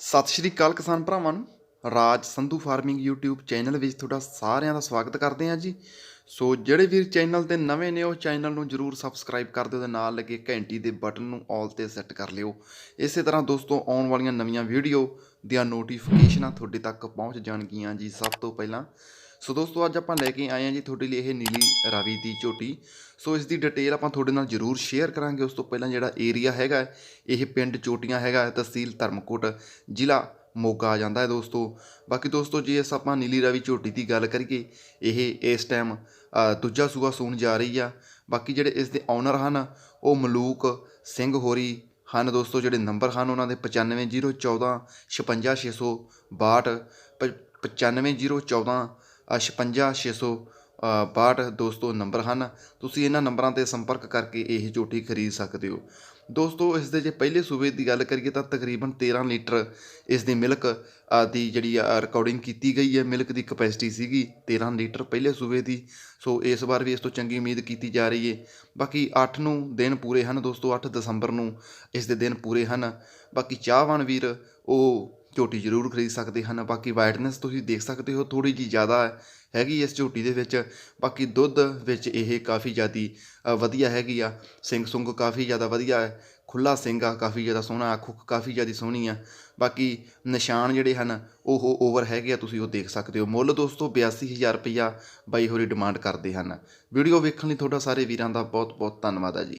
ਸਤਿ ਸ਼੍ਰੀ ਅਕਾਲ ਕਿਸਾਨ ਭਰਾਵਾਂ ਨੂੰ। Raj Sandhu farming YouTube channel ਵਿੱਚ ਤੁਹਾਡਾ ਸਾਰਿਆਂ ਦਾ ਸਵਾਗਤ ਕਰਦੇ ਹਾਂ ਜੀ। ਸੋ ਜਿਹੜੇ ਵੀਰ ਚੈਨਲ ਤੇ ਨਵੇਂ ਨੇ, ਉਹ ਚੈਨਲ ਨੂੰ ਜਰੂਰ ਸਬਸਕ੍ਰਾਈਬ ਕਰ ਦਿਓ ਤੇ ਨਾਲ ਲੱਗੇ ਘੰਟੀ ਦੇ ਬਟਨ ਨੂੰ ਆਲ ਤੇ ਸੈੱਟ ਕਰ ਲਿਓ। ਇਸੇ ਤਰ੍ਹਾਂ ਦੋਸਤੋ, ਆਉਣ ਵਾਲੀਆਂ ਨਵੀਆਂ ਵੀਡੀਓ ਦੀਆਂ ਨੋਟੀਫਿਕੇਸ਼ਨਾਂ ਤੁਹਾਡੇ ਤੱਕ ਪਹੁੰਚ ਜਾਣਗੀਆਂ ਜੀ ਸਭ ਤੋਂ ਪਹਿਲਾਂ। ਸੋ ਦੋਸਤੋ, ਅੱਜ ਆਪਾਂ ਲੈ ਕੇ ਆਏ ਹਾਂ ਜੀ ਤੁਹਾਡੇ ਲਈ ਇਹ ਨੀਲੀ ਰਾਵੀ ਦੀ ਝੋਟੀ। ਸੋ ਇਸ ਦੀ ਡਿਟੇਲ ਆਪਾਂ ਤੁਹਾਡੇ ਨਾਲ ਜਰੂਰ ਸ਼ੇਅਰ ਕਰਾਂਗੇ। ਉਸ ਤੋਂ ਪਹਿਲਾਂ ਜਿਹੜਾ ਏਰੀਆ ਹੈਗਾ, ਇਹ ਪਿੰਡ ਚੋਟੀਆਂ ਹੈਗਾ, ਤਹਿਸੀਲ ਧਰਮਕੋਟ, ਜ਼ਿਲ੍ਹਾ ਮੌਕਾ ਆ ਜਾਂਦਾ ਹੈ ਦੋਸਤੋ। ਬਾਕੀ ਦੋਸਤੋ, ਜੇ ਇਸ ਆਪਾਂ ਨੀਲੀ ਰਾਵੀ ਝੋਟੀ ਦੀ ਗੱਲ ਕਰੀਏ, ਇਹ ਇਸ ਟਾਈਮ ਦੂਜਾ ਸੂਆ ਸੂਣ ਜਾ ਰਹੀ ਆ। ਬਾਕੀ ਜਿਹੜੇ ਇਸ ਦੇ ਓਨਰ ਹਨ, ਉਹ ਮਲੂਕ ਸਿੰਘ ਹੋਰੀ ਹਨ ਦੋਸਤੋ, ਜਿਹੜੇ ਨੰਬਰ ਹਨ ਉਹਨਾਂ ਦੇ 95014 56662 95014 56662 ਦੋਸਤੋ ਨੰਬਰ ਹਨ, ਤੁਸੀਂ ਇਹਨਾਂ ਨੰਬਰਾਂ ਤੇ ਸੰਪਰਕ ਕਰਕੇ ਇਹ ਝੋਟੀ ਖਰੀਦ ਸਕਦੇ ਹੋ। ਦੋਸਤੋ, ਇਸ ਦੇ ਜੇ ਪਹਿਲੇ ਸੂਬੇ ਦੀ ਗੱਲ ਕਰੀਏ ਤਾਂ ਤਕਰੀਬਨ 13 ਲੀਟਰ ਇਸ ਦੀ ਮਿਲਕ ਦੀ ਜਿਹੜੀ ਰਿਕਾਰਡਿੰਗ ਕੀਤੀ ਗਈ ਹੈ। ਮਿਲਕ ਦੀ ਕਪੈਸਿਟੀ ਸੀਗੀ 13 ਲੀਟਰ ਪਹਿਲੇ ਸੂਬੇ ਦੀ। ਸੋ ਇਸ ਵਾਰ ਵੀ ਇਸ ਤੋਂ ਚੰਗੀ ਉਮੀਦ ਕੀਤੀ ਜਾ ਰਹੀ ਹੈ ਬਾਕੀ 8 ਨੂੰ ਦਿਨ ਪੂਰੇ ਹਨ ਦੋਸਤੋ 8 ਦਸੰਬਰ ਨੂੰ ਇਸ ਦੇ ਦਿਨ ਪੂਰੇ ਹਨ। ਬਾਕੀ ਚਾਹਵਾਨ ਵੀਰ, ਉਹ ਝੋਟੀ ਜ਼ਰੂਰ ਖਰੀਦ ਸਕਦੇ ਹਨ। ਬਾਕੀ ਵਾਈਟਨੈਸ ਤੁਸੀਂ ਦੇਖ ਸਕਦੇ ਹੋ ਥੋੜੀ ਜੀ ਜ਼ਿਆਦਾ ਹੈਗੀ ਇਸ ਝੋਟੀ ਦੇ ਵਿੱਚ। ਬਾਕੀ ਦੁੱਧ ਵਿੱਚ ਇਹ ਕਾਫੀ ਜ਼ਿਆਦੀ ਵਧੀਆ ਹੈਗੀ ਆ। ਸਿੰਘ ਸੁੰਗ ਕਾਫੀ ਜ਼ਿਆਦਾ ਵਧੀਆ ਹੈ। ਖੁੱਲਾ ਸਿੰਘ ਆ, ਕਾਫੀ ਜ਼ਿਆਦਾ ਸੋਹਣਾ ਅੱਖ ਉੱਖ ਕਾਫੀ ਜ਼ਿਆਦੀ ਸੋਹਣੀ ਆ। ਬਾਕੀ ਨਿਸ਼ਾਨ ਜਿਹੜੇ ਹਨ, ਉਹ ਓਵਰ ਹੈਗੇ ਆ, ਤੁਸੀਂ ਉਹ ਦੇਖ ਸਕਦੇ ਹੋ। ਮੁੱਲ ਦੋਸਤੋ 82000 ਰੁਪਇਆ ਬਾਈ ਹੋਰੀ ਡਿਮਾਂਡ ਕਰਦੇ ਹਨ। ਵੀਡੀਓ ਵੇਖਣ ਲਈ ਤੁਹਾਡਾ ਸਾਰੇ ਵੀਰਾਂ ਦਾ ਬਹੁਤ ਬਹੁਤ ਧੰਨਵਾਦ ਆ ਜੀ।